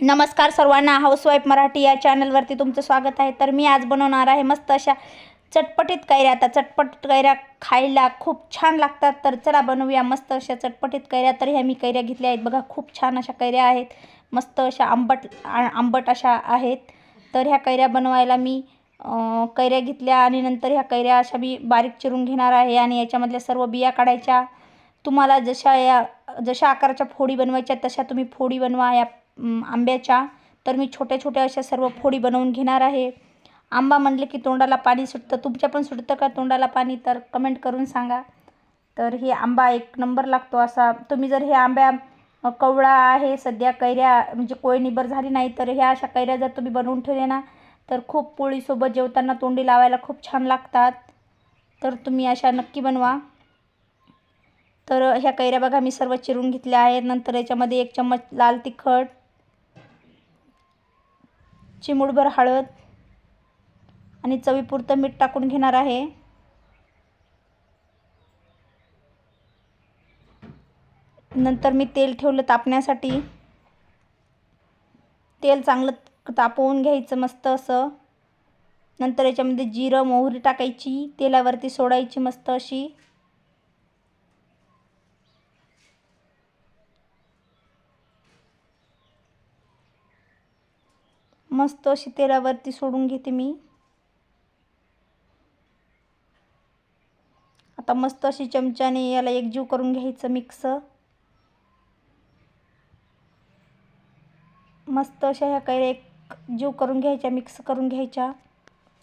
नमस्कार सर्वांना हाऊसवाईफ मराठी या चॅनलवरती तुमचं स्वागत आहे. तर मी आज बनवणार आहे मस्त अशा चटपटीत कैऱ्या. आता चटपटीत कैऱ्या खायला खूप छान लागतात. तर चला बनवूया मस्त अशा चटपटीत कैऱ्या. तर ह्या मी कैऱ्या घेतल्या आहेत. बघा खूप छान अशा कैऱ्या आहेत. मस्त अशा आंबट आंबट अशा आहेत. तर ह्या कैऱ्या बनवायला मी कैऱ्या घेतल्या आणि नंतर ह्या कैऱ्या अशा मी बारीक चिरून घेणार आहे आणि याच्यामधल्या सर्व बिया काढायच्या. तुम्हाला जशा या जशा आकाराच्या फोडी बनवायच्या तशा तुम्ही फोडी बनवा. या आंब्याच्या. तर मी छोट्या छोट्या अशा सर्व फोडी बनवून घेणार आहे. आंबा म्हणले की तोंडाला पाणी सुटतं. तुमच्या पण सुटतं का तोंडाला पाणी? तर कमेंट करून सांगा. तर हे आंबा एक नंबर लागतो असा. तुम्ही जर हे आंब्या कवळा आहे सध्या कैऱ्या म्हणजे कोय झाली नाही तर ह्या अशा कैऱ्या जर तुम्ही बनवून ठेवल्या ना तर खूप पोळीसोबत जेवताना तोंडी लावायला खूप छान लागतात. तर तुम्ही अशा नक्की बनवा. तर ह्या कैऱ्या बघा मी सर्व चिरून घेतल्या आहेत. नंतर याच्यामध्ये एक चम्मच लाल तिखट चिमूटभर हळद आणि चवीपुरतं मीठ टाकून घेणार आहे. नंतर मी तेल ठेवलं तापण्यासाठी. तेल चांगलं तापवून घ्यायचं मस्त असं. नंतर याच्यामध्ये जिरं मोहरी टाकायची तेलावरती सोडायची मस्त अशी. मस्त अशी तेलावरती सोडून घेते मी. आता मस्त अशी चमच्याने याला एकजीव करून घ्यायचं मिक्स मस्त अशा ह्या काही एक जीव करून घ्यायच्या मिक्स करून घ्यायच्या.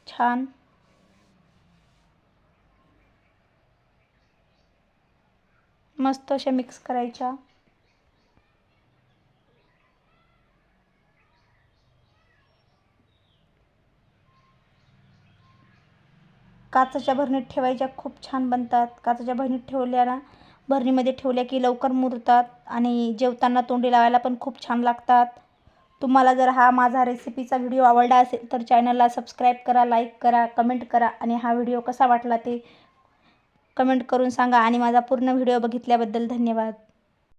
छान. मस्त अशा मिक्स करायच्या. काचेच्या भरणीत ठेवायच्या खूप छान बनतात. काचेच्या भरणीत ठेवल्या ना भरणीमध्ये ठेवल्या की लवकर मुरतात आणि जेवताना तोंडी लावायला पण खूप छान लागतात. तुम्हाला जर हा माझा रेसिपीचा व्हिडिओ आवडला असेल तर चॅनलला सबस्क्राईब करा लाईक करा कमेंट करा आणि हा व्हिडिओ कसा वाटला ते कमेंट करून सांगा आणि माझा पूर्ण व्हिडिओ बघितल्याबद्दल धन्यवाद.